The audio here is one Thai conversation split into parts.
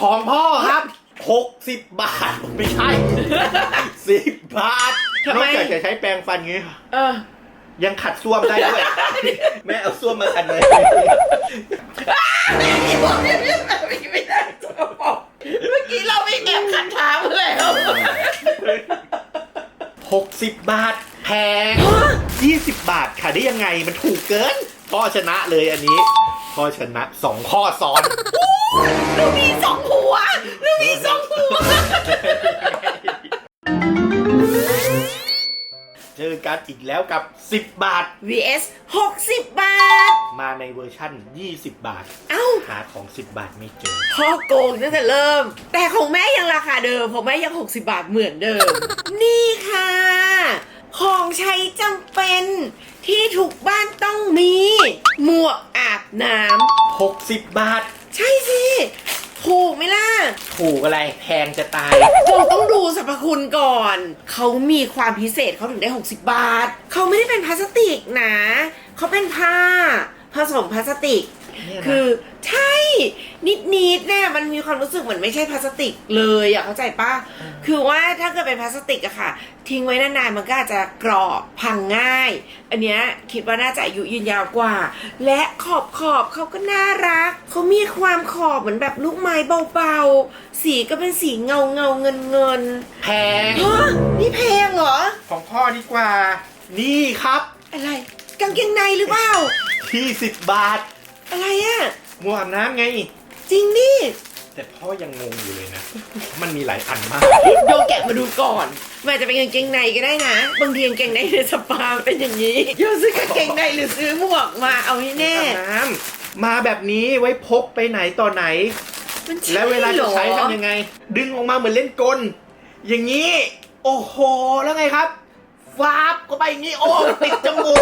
ของพ่อครับ 60 บาท ไม่ใช่ 10 บาททำนไม อกจากจะใช้แปรงฟันงี้ เออ ยังขัดส้วมได้ด้วย แม่เอาส้วมมาขัดเลย ไม่บอกไม่ได้ไม่ได้เมื่อกี้เราไม่แอบขัดเท้าเลยเหรอ60 บาท แพง 20 บาทค่ะได้ยังไงมันถูกเกิน พ่อชนะเลยอันนี้ พ่อชนะ 2 ข้อซ้อนหนูมีสอง เจอกันอีกแล้วกับ 10 บาท vs 60 บาท มาในเวอร์ชั่น 20 บาท เอ้า หาของ 10 บาทไม่เจอพ่อโกงตั้งแต่เริ่ม แต่ของแม่ยังราคาเดิมของแม่ยัง 60 บาทเหมือนเดิม นี่ค่ะ ของใช้จำเป็นที่ทุกบ้านต้องมี หมวกอาบน้60 บาทำใช่สิ ถูกไหมล่ะ ถูกอะไรแพงจะตายเราต้องดูสรรพคุณก่อน เขามีความพิเศษเขาถึงได้ 60 บาท เขาไม่ได้เป็นพลาสติกนะ เขาเป็นผ้า ผสมพลาสติก เนี่ยนะคือใช่นิดนิดๆเนี่ยมันมีความรู้สึกเหมือนไม่ใช่พลาสติกเลยอะเข้าใจปะคือว่าถ้าเกิดเป็นพลาสติกอะค่ะ ทิ้งไว้นานๆมันก็อาจจะกรอบพังง่าย อันเนี้ยคิดว่าน่าจะอายุยืนยาวกว่า และขอบขอบๆเขาก็น่ารักเขามีความขอบเหมือนแบบลูกไม้เบาๆ สีก็เป็นสีเงาเงาๆเงินเงินแพงๆฮะนี่เพลงเหรอ ของพ่อดีกว่า นี่ครับอะไร กางเกงในหรือเปล่า ที่ 10 บาท อะไรอะหมวกอาบน้ำไง จริงดิแต่พ่อยังงงอยู่เลยนะ มันมีหลายอันมาก โยแกะมาดูก่อนมันอาจจะเป็นกางเกงในก็ได้นะบางทีกางเกงในในสปาเป็นอย่างนี้โยซื้อกางเกงในหรือซื้อหมวกมาเอาให้แน่ อาบน้ำมาแบบนี้ไว้พกไปไหนต่อไหน มันใช่แล้วเวลาหรจะอใช้ทำยังไง ดึงออกมาเหมือนเล่นกล อย่างนี้ โอ้โห แล้วไงครับ ฟาบก็ไปอย่างนี้โอ้ติดจมูก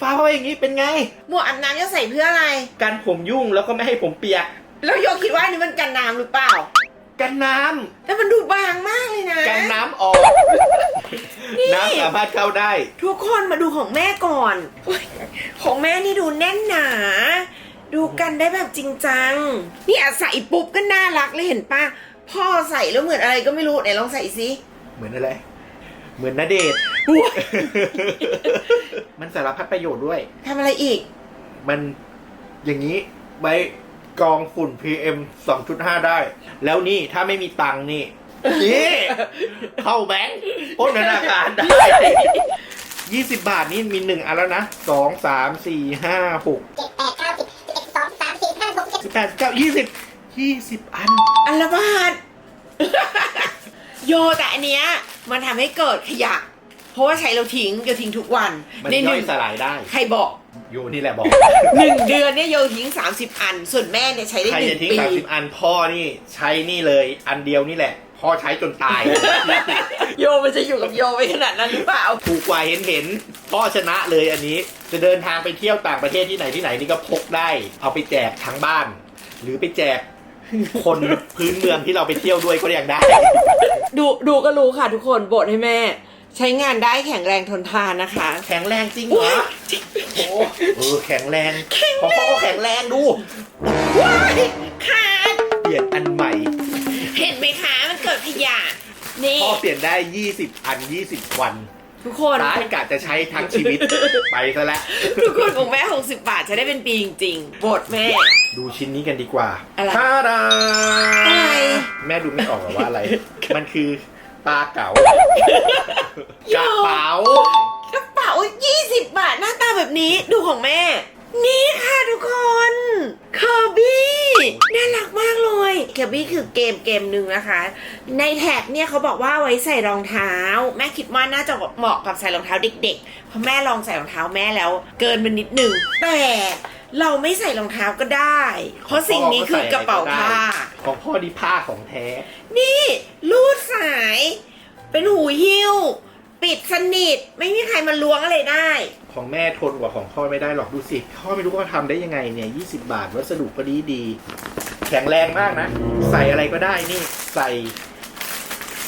ฟาบเข้าไปอย่างนี้เป็นไง หมวกอาบน้ำจะใส่เพื่ออะไร กันผมยุ่งแล้วก็ไม่ให้ผมเปียก แล้วโยคิดว่าอันนี้มันกันน้ำหรือเปล่า กันน้ำแต่มันดูบางมากเลยนะ กันน้ำออกน้ำสามารถเข้าได้ ทุกคนมาดูของแม่ก่อนโอ๊ยของแม่นี่ดูแน่นหนา ดูกันได้แบบจริงจัง นี่อาใส่ปุ๊บก็น่ารักเลยเห็นปะพ่อใส่แล้วเหมือนอะไรก็ไม่รู้ไหนลองใส่สิเหมือนอะไร เหมือนนาเดชน์อุ๊ยมันสารพัดประโยชน์ด้วย ทำอะไรอีก มันอย่างนี้ไว้กรองฝุ่น PM 2.5 ได้ แล้วนี่ถ้าไม่มีตังค์นี่นี่เข้าแบงค์ปล้นธนาคารได้ 20 บาทนี่มีหนึ่งอันแล้วนะสองสามสี่ห้าหกเจ็ดแปดเก้าสิบสิบเอ็ดสิบสองสิบสามสิบสี่ห้าหกเจ็ดสิบแปดสิบเก้ายี่สิบยี่สิบอัน อันละบาทโยแต่อันเนี้ย มันทำให้เกิดขยะ เพราะว่าใช้เราทิ้งโยทิ้งทุกวันมันในหย่อนึ่ยงสลายได้ใครบอกโยนี่แหละบอก หนึ่งเดือนเนี่ยโยทิ้ง 30 อัน ส่วนแม่เนี่ยใช้ได้ใครหนึ่จะงทิ้งปี สามสิบอันพ่อนี่ใช้นี่เลยอันเดียวนี่แหละ พ่อใช้จนตาย โยมันจะอยู่กับโยไปขนาดนั้นหรือเปล่า ถูกกว่าเห็นเห็นพ่อชนะเลยอันนี้ จะเดินทางไปเที่ยวต่างประเทศที่ไหนที่ไหนนี่ก็พกได้ เอาไปแจกทั้งบ้าน หรือไปแจก คนพื้นเมืองที่เราไปเที่ยวด้วยก็ยังได้ ดูดูก็รู้ค่ะทุกคนบทให้แม่ ใช้งานได้แข็งแรงทนทานนะคะ แข็งแรงจริงเหรอโอ้เออแข็งแรงของพ่อก็แข็งแรงดูว้ายขาดเปลี่ยนอันใหม่ เห็นไหมคะมันเกิดขยะนี่พ่อเปลี่ยนได้ 20 อัน 20 วัน ทุกคนตายกะจะใช้ทั้งชีวิต ไปซะแล้วทุกคนของแม่ 60 บาทจะได้เป็นปีจริงๆบทแม่ ดูชิ้นนี้กันดีกว่าอะไรท่าดาอะไรแม่ดูไม่ออกหรอว่าอะไร มันคือปลาเก๋ากระเป๋ากระเป๋า20 บาทหน้าตาแบบนี้ดูของแม่ นี่ค่ะทุกคนเคอร์บี้น่ารักมากเลยเคอร์บี้คือเกมเกมหนึ่งนะคะ ในแท็กเนี่ยเขาบอกว่าไว้ใส่รองเท้า แม่คิดว่าน่าจะเหมาะกับใส่รองเท้าเด็กๆ เพราะแม่ลองใส่รองเท้าแม่แล้ว เกินมันนิดหนึ่งแต่เราไม่ใส่รองเท้าก็ได้ เพราะสิ่งนี้คือกระเป๋าผ้า ของพ่อดีผ้าของแท้ นี่รูดสาย เป็นหูหิ้ว ปิดสนิท ไม่มีใครมาล้วงอะไรได้ ของแม่ทนกว่าของพ่อไม่ได้หรอกดูสิพ่อไม่รู้ว่าทำได้ยังไงเนี่ย20 บาทวัสดุก็ดีดีๆแข็งแรงมากนะ ใส่อะไรก็ได้นี่ใส่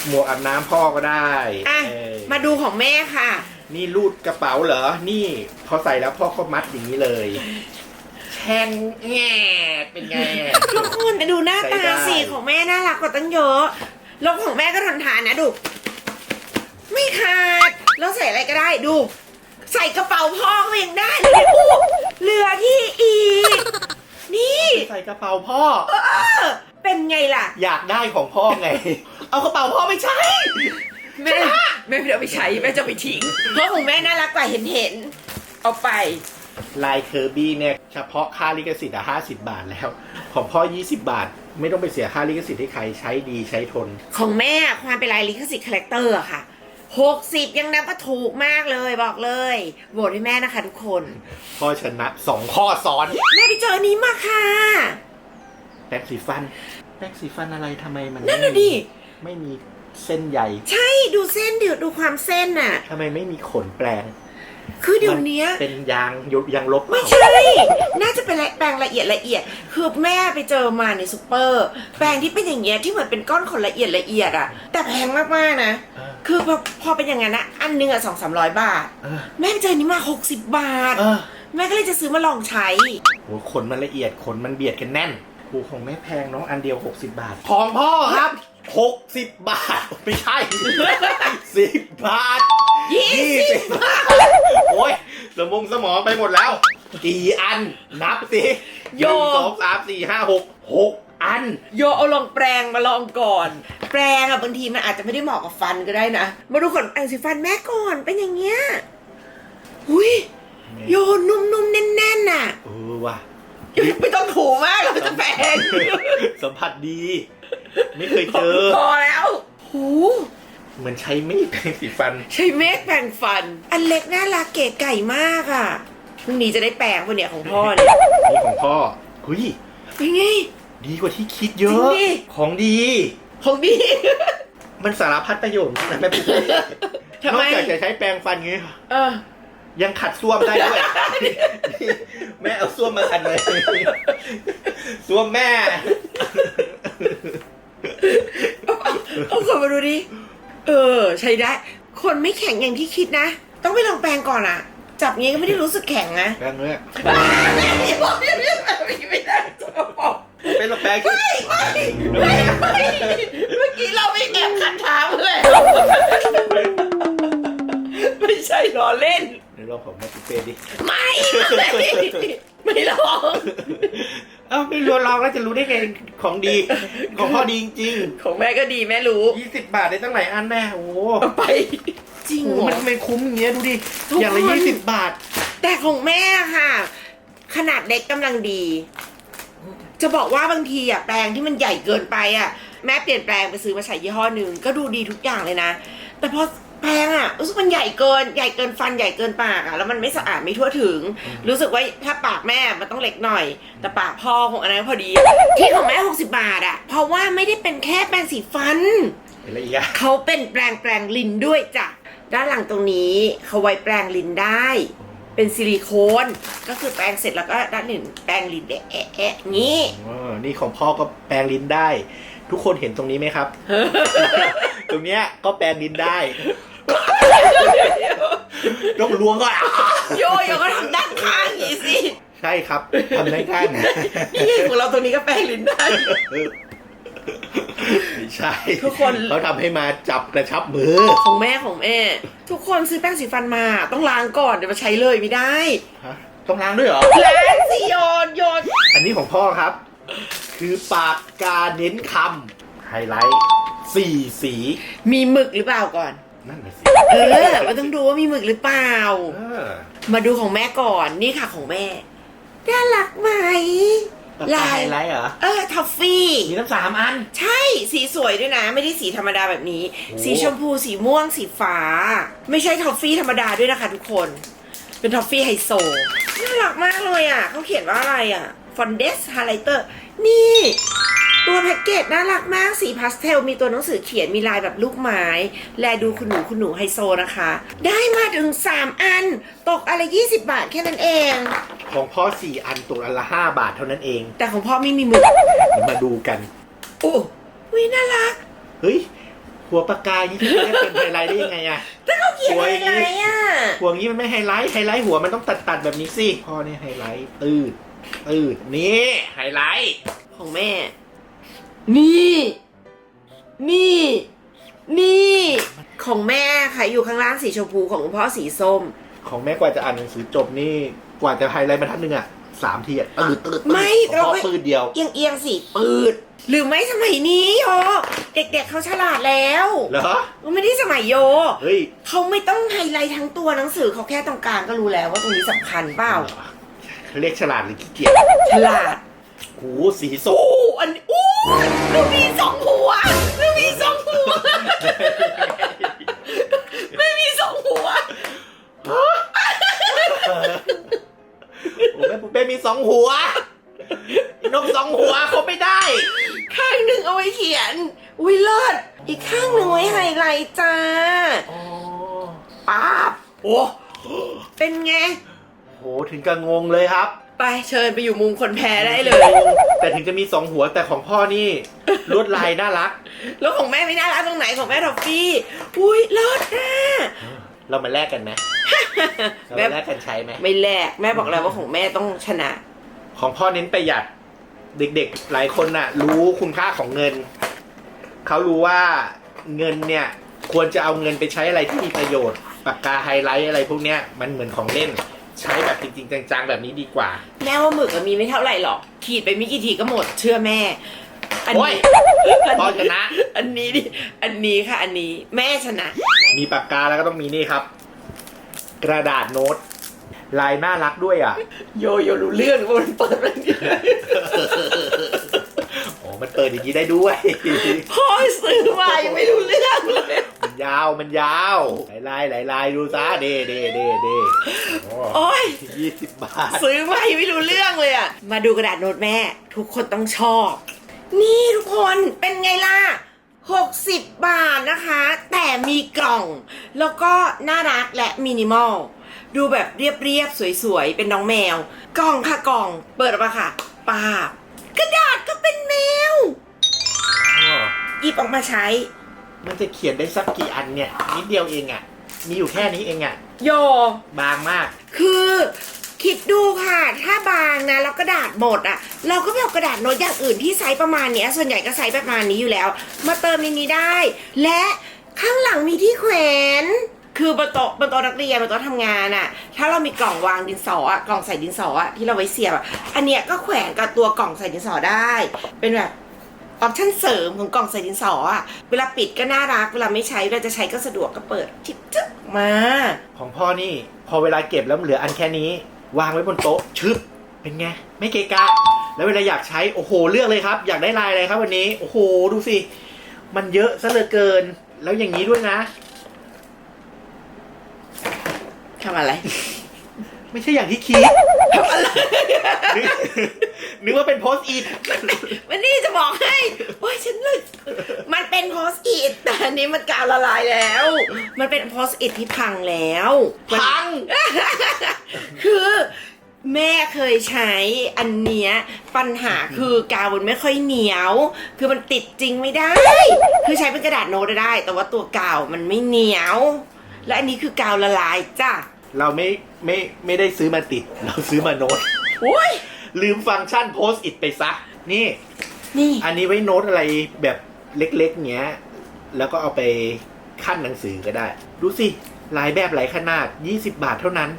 หมวกอาบน้ำพ่อก็ได้อะ เออมาดูของแม่ค่ะ นี่รูดกระเป๋าเหรอ นี่พอใส่แล้วพ่อก็มัดอย่างนี้เลยแชงแง่เป็นไงอะทุกคนแต่ดูหน้าใช้ตาได้สีของแม่น่ารักกว่าตั้งเยอะแล้วของแม่ก็ทนทานนะดู ไม่ขาดแล้วใส่อะไรก็ได้ดู ใส่กระเป๋าพ่อก็ยังได้เลยอู้เหลือที่อีก นี่ใส่กระเป๋าพ่อ เออเป็นไงล่ะอยากได้ของพ่อไง เอากระเป๋าพ่อไม่ใช่แม่แม่ไม่ได้เอาไปใช้แม่จะเอาไปทิ้งเพราะของแม่น่ารักกว่าเห็นเห็นๆเอาไป ลายเคอร์บี้เนี่ยเฉพาะค่าลิขสิทธิ์อะห้าสิบาทแล้ว ของพ่อ20บาท ไม่ต้องไปเสียค่าลิขสิทธิ์ให้ใครใช้ดีใช้ทน ของแม่ความเป็นลายลิขสิทธิ์คาแรคเตอร์อะค่ะ หกสิบยังนับว่าถูกมากเลยบอกเลยโหวตให้แม่นะคะทุกคน พ่อชนะสองข้อซ้อนแม่ไปเจอนี้มาค่ะ แป้งสีฟัน แป้งสีฟันอะไรทำไมมันนั่นน่ะไม่มีดิไม่มีเส้นใยใช่ดูเส้นดิดูความเส้นน่ะทำไมไม่มีขนแปลง คือเดี๋ยวเนี้ยมันเป็นยางยยางลบเปไม่ล่า ใช่ น่าจะเป็นแปรงละเอียดละเอียด คือแม่ไปเจอมาในซูเปอร์ แปรงที่เป็นอย่างเงี้ยที่เหมือนเป็นก้อนขนละเอียดละเอียดอะแต่แพงมากๆนะ เออคือพอพอเป็นอย่างนั้นนะอันหนึงอะสองสามร้อยบาท เออ แม่ไปเจอนี้มาหกสิบบาท เออแม่ก็เลยจะซื้อมาลองใช้ โหขนมันละเอียดขนมันเบียดกันแน่นโหของแม่แพงเน้องอันเดียว 60 บาท ของพ่อครับ 60 บาท ไม่ใช่ 10 บาท ยี่สิบ20บาทโอ้ยสมองสมองไปหมดแล้ว กี่อันนับสิหนึ่งสองสามสี่ห้าหกหกอัน โยเอาลองแปรงมาลองก่อน แปรงอะบางทีมันอาจจะไม่ได้เหมาะกับฟันก็ได้นะ มาดูขนแปรงสีฟันแม่ก่อนเป็นอย่างเงี้ยหุยโยนุ่มๆแน่นๆน่ะเออว่ะ ไม่ต้องถูมากเราจะแปรงสัมผัสดี ไม่เคยเจอ พอแล้วหู เหมือนใช้มีดแปรงสีฟัน ใช้เมฆแปรงฟัน อันเล็กน่ารักเก๋ไก่มากอะพรุ่งนี้จะได้แปรงปะเนี่ยของพ่อเนี่ยนี่ของพ่อเฮ้ยเป็นไง ดีกว่าที่คิดเยจริอะ งดิ ของดี ของดี มันสารพัดประโยชน์นะแม่ปุ๊กทำนไม อกจากจะใช้แปรงฟันงี้ เออ ยังขัดส้วมได้ด้วยนี่แม่เอาส้วมมาขัดเลยส้วมแม่ เอาคนมาดูดิ เออ ใช้ได้ คนไม่แข็งอย่างที่คิดนะ ต้องไปลองแปรงก่อนอะจับงี้ก็ไม่ได้รู้สึกแข็งนะแปรงเลยไม่บอกไม่ได้ไม่ได้จะบอกเป็นหรอกแปรงไม่ไม่ไม่ไม่เมื่อกี้เราไม่แอบขัดเท้าเลยไม่ใช่ล้อเล่นเดี๋ยวลองของแม่ปุ๊กเป้ดิ ไม่ ไม่ไม่ลองเอ้าไม่รู้ลองแล้วจะรู้ได้ไงของดี ของพ่อดีจริงของแม่ก็ดีแม่รู้ ๆยี่สิบบาทได้ตั้งหลายอันแม่โอ้โหเอาไป จริงโอ้เหโหรอ มันไม่คุ้มอย่างเงี้ยดูดิ ทุกอย่างละคน ยี่สิบบาท แต่ของแม่ค่ะ ขนาดเล็กกำลังดี จะบอกว่าบางทีอะแปรงที่มันใหญ่เกินไปอะแม่เปลี่ยนแปลงไปซื้อมาใส่ยี่ห้อหนึ่งก็ดูดีทุกอย่างเลยนะ แต่พอ แปรงอะรู้สึกมันใหญ่เกินใหญ่เกินฟันใหญ่เกินปากอะแล้วมันไม่สะอาดไม่ทั่วถึง รู้สึกว่าถ้าปากแม่มันต้องเล็กหน่อย แต่ปากพ่อของอันนั้นพอดี ที่ของแม่60บาทอะเพราะว่าไม่ได้เป็นแค่แปรงสีฟันอะไรอีกอะเขาเป็นแปรงแปรงลิ้นด้วยจ้ะด้านหลังตรงนี้เขาไว้แปรงลิ้นได้ เป็นซิลิโคนก็คือแปรงเสร็จแล้วก็ด้านหนึ่งแปรงลิ้นแอะแอะแอะงี้ อ๋อนี่ของพ่อก็แปรงลิ้นได้ ทุกคนเห็นตรงนี้ไหมครับ ตรงเนี้ยก็แปรงลิ้นได้ ต้องล้วงก็อะโยโย่ก็ทำด้านข้างอย่างนี้สิใช่ครับทำได้ข้างนี่ไงของเราตรงนี้ก็แปรงลิ้นได้ ไม่ใช่ทุกคน เขาทำให้มาจับกระชับมือ ของแม่ของแม่ ทุกคนซื้อแป้งสีฟันมาต้องล้างก่อนเดี๋ยวมาใช้เลยไม่ได้ฮะต้องล้างด้วยเหรอ ล้างสิโยนโยนอันนี้ของพ่อครับ คือปากกาเน้นคำไฮไลท์สี่สี มีหมึกหรือเปล่าก่อน นั่นแหละสิ เออมันต้องดูว่ามีหมึกหรือเปล่า เออ มาดูของแม่ก่อนนี่ค่ะของแม่น่ารักไหมปากกาไฮไลท์เหรอ เออทัฟฟี่ มีทั้งสามอัน ใช่สีสวยด้วยนะ ไม่ได้สีธรรมดาแบบนี้โอ้สีชมพูสีม่วงสีฟ้า ไม่ใช่ทอฟฟี่ธรรมดาด้วยนะคะทุกคน เป็นทอฟฟี่ไฮโซน่ารักมากเลยอะเขาเขียนว่าอะไรอะฟอนเดสไฮไลเตอร์นี่ ตัวแพ็กเกจน่ารักมากสีพาสเทล มีตัวหนังสือเขียนมีลายแบบลูกไม้ แลดูคุณหนูคุณหนูไฮโซนะคะ ได้มาถึง 3 อัน ตกอะไร 20 บาทแค่นั้นเอง ของพ่อสี่อันตัวอันละห้าบาทเท่านั้นเอง แต่ของพ่อไม่มีหมึกเดี๋ยวมาดูกัน โอ้วิน่ารัก เฮ้ย หัวปากกาอย่างนี้ที่จะเป็นไฮไลท์ได้ยังไงอะแต่เขาเขียนสวยอะไรอะหัวอย่างนี้มันไม่ไฮไลท์ไฮไลท์หัวมันต้องตัดตัดๆแบบนี้สิพ่อเนี่ยไฮไลท์ตืดเออนี่ไฮไลท์ของแม่ นี่ นี่ นี่ ของแม่ค่ะอยู่ข้างล่างสีชมพูของคุณพ่อสีส้ม ของแม่กว่าจะอ่านหนังสือจบนี่กว่าจะไฮไลท์บรรทัดหนึ่งอะสามทีอะตืดตืดตืดไม่ของเราพ่อไม่ ปืดเดียว เอียงเอียงๆสีปืด หรือไม่สมัยนี้โยเด็กๆเขาฉลาดแล้วเหรอมันไม่ได้สมัยโยเฮ้ยเขาไม่ต้องไฮไลท์ทั้งตัวหนังสือเขาแค่ตรงกลางก็รู้แล้วว่าตรงนี้สำคัญเปล่าเขาเรียกฉลาดหรือขี้เกียจฉลาด หูสีส้มโอ้อันนี้อู้ลูกมีสองหัวลูกมีสองหัว ไม่มีสองหัว โอ้แม่ปุ๊เป้มีสองหัวนกสองหัวเขาไม่ได้ ข้างหนึ่งเอาไว้เขียน อุ้ยเลิศอีกข้างหนึ่งไว้ไฮไลท์จ้าอ๋อป๊าบโอ้เป็นไง โหถึงกับงงเลยครับ ไปเชิญไปอยู่มุมคนแพ้ได้เลย แต่ถึงจะมีสองหัวแต่ของพ่อนี่ลวดลายน่ารัก แล้วของแม่ไม่น่ารักตรงไหนของแม่ทอฟฟี่ อุ้ยเลิศอะเรามาแลกกันไหมเราแม่มาแลกกันใช้ไหมไม่แลกแม่บอกแล้วว่าของแม่ต้องชนะ ของพ่อเน้นประหยัด เด็กๆ หลายคนน่ะ รู้คุณค่าของเงิน เขารู้ว่าเงินเนี่ย ควรจะเอาเงินไปใช้อะไรที่มีประโยชน์ปากกาไฮไลท์อะไรพวกเนี้ยมันเหมือนของเล่น ใช้แบบจริงๆจังๆแบบนี้ดีกว่า แม่ว่าหมึกอะมีไม่เท่าไหร่หรอก ขีดไปไม่กี่ทีก็หมด เชื่อแม่ อันโอ้ยนี้พ่อชนะ อันนี้ดิ อันนี้ค่ะ อันนี้แม่ชนะ มีปากกาแล้วก็ต้องมีนี่ครับ กระดาษโน้ตลายน่ารักด้วยอะ โยโยรู้เรื่องว่ามันเปิดอะไรอย่างเงี้ยโอ้ มันเปิดอย่างนี้ได้ด้วย พ่อซื้อมายังไม่รู้เรื่องเลย มันยาวมันยาวหลายลายหลายลายดูซะเด้เด้เด้เด้โอ้โอ้ยยี่สิบบาท ซื้อมายังไม่รู้เรื่องเลยอะมาดูกระดาษโน้ตแม่ ทุกคนต้องชอบ นี่ทุกคนเป็นไงล่ะ 60 บาทนะคะ แต่มีกล่อง แล้วก็น่ารักและมินิมอล ดูแบบเรียบๆ สวยๆ เป็นน้องแมว กล่องค่ะกล่อง เปิดออกมาค่ะปาบ กระดาษก็เป็นแมวอ๋อหยิบออกมาใช้ มันจะเขียนได้สักกี่อันเนี่ยนิดเดียวเองอะ มีอยู่แค่นี้เองอะ โย บางมาก คือคิดดูค่ะ ถ้าบางนะแล้วกระดาษหมดอะ เราก็ไปเอากระดาษโน้ตอย่างอื่นที่ไซส์ประมาณเนี้ย ส่วนใหญ่ก็ไซส์ประมาณนี้อยู่แล้ว มาเติมในนี้ได้ และข้างหลังมีที่แขวน คือบนโต๊ะบนโต๊ะนักเรียนบนโต๊ะทำงานอะถ้าเรามีกล่องวางดินสออะกล่องใส่ดินสออะที่เราไว้เสียบอะอันเนี้ยก็แขวนกับตัวกล่องใส่ดินสอได้ เป็นแบบออปชั่นเสริมของกล่องใส่ดินสออะเวลาปิดก็น่ารัก เวลาไม่ใช้เวลาจะใช้ก็สะดวกก็เปิดทิปจึ๊บมา ของพ่อนี่พอเวลาเก็บแล้วเหลืออันแค่นี้ วางไว้บนโต๊ะชึบเป็นไง ไม่เกะกะ แล้วเวลาอยากใช้โอ้โหเลือกเลยครับ อยากได้ลายอะไรครับวันนี้ โอ้โหดูสิ มันเยอะซะเหลือเกิน แล้วอย่างนี้ด้วยนะ ทำอะไร ไม่ใช่อย่างที่คิดนึกนึกว่าเป็นโพสต์อีทวันนี้จะบอกให้ว่าฉันเลยมันเป็นโพสต์อิทแต่อันนี้มันกาวละลายแล้ว มันเป็นโพสต์อิทที่พังแล้วมันพัง คือแม่เคยใช้อันเนี้ยปัญหาคือกาวมันไม่ค่อยเหนียว คือมันติดจริงไม่ได้ คือใช้เป็นกระดาษโน้ตได้ แต่ว่าตัวกาวมันไม่เหนียว และอันนี้คือกาวละลายจ้ะ เราไม่ไม่ไม่ได้ซื้อมาติด เราซื้อมาโน้ตโอ้ยลืมฟังก์ชันโพสต์อิทไปซะ นี่ นี่ อันนี้ไว้โน้ตอะไรแบบเล็กๆเงี้ย แล้วก็เอาไปขั้นหนังสือก็ได้ ดูสิ หลายแบบหลายขนาด 20 บาทเท่านั้น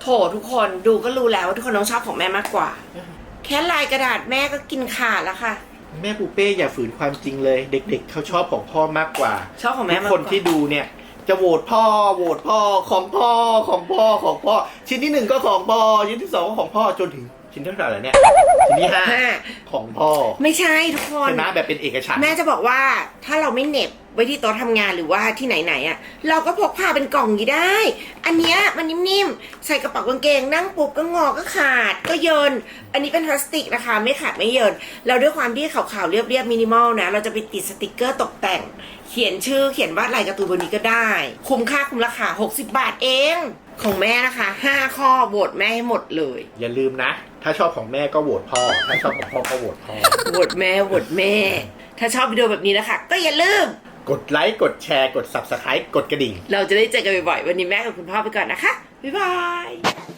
โถทุกคนดูก็รู้แล้วว่าทุกคนต้องชอบของแม่มากกว่า แค่ลายกระดาษแม่ก็กินขาดแล้วค่ะ แม่ปูเป้อย่าฝืนความจริงเลย เด็ก ๆ เขาชอบของพ่อมากกว่าชอบของทุแม่กมากคกว่านที่ดูเนี่ย จะโหวตพ่อโหวตพ่อของพ่อของพ่อของพ่อ ชิ้นที่หนึ่งก็ของพ่อชิ้นที่สองก็ของพ่อจนถึงชิ้นที่เท่าไหร่แล้วเนี่ยชิ้นที่ห้าห้า ของพ่อไม่ใช่ทุกคน ชนะแบบเป็นเอกฉันท์แม่จะบอกว่าถ้าเราไม่เหน็บไว้ที่โต๊ะทำงานหรือว่าที่ไหนๆอะ เราก็พกพาเป็นกล่องนี้ได้ อันเนี้ยมันนิ่มๆ ใส่กระเป๋ากางเกง นั่งปุ๊บก็งอก็ขาดก็เยิน อันนี้เป็นพลาสติกนะคะ ไม่ขาดไม่เยินแล้วด้วยความที่ขาวๆเรียบๆมินิมอลนะ เราจะไปติดสติกเกอร์ตกแต่ง เขียนชื่อเขียนวาดลายการ์ตูนบนนี้ก็ได้ คุ้มค่าคุ้มราคา 60 บาทเอง ของแม่นะคะ 5 ข้อโหวตแม่ให้หมดเลย อย่าลืมนะ ถ้าชอบของแม่ก็โหวตพ่อ ถ้าชอบของพ่อก็โหวตพ่อ โหวตแม่โหวตแม่ ถ้าชอบวิดีโอแบบนี้นะคะ ก็อย่าลืม กดไลค์กดแชร์กด subscribe กดกระดิ่ง เราจะได้เจอกันบ่อยๆ วันนี้แม่กับคุณพ่อไปก่อนนะคะ บ๊ายบายจะให้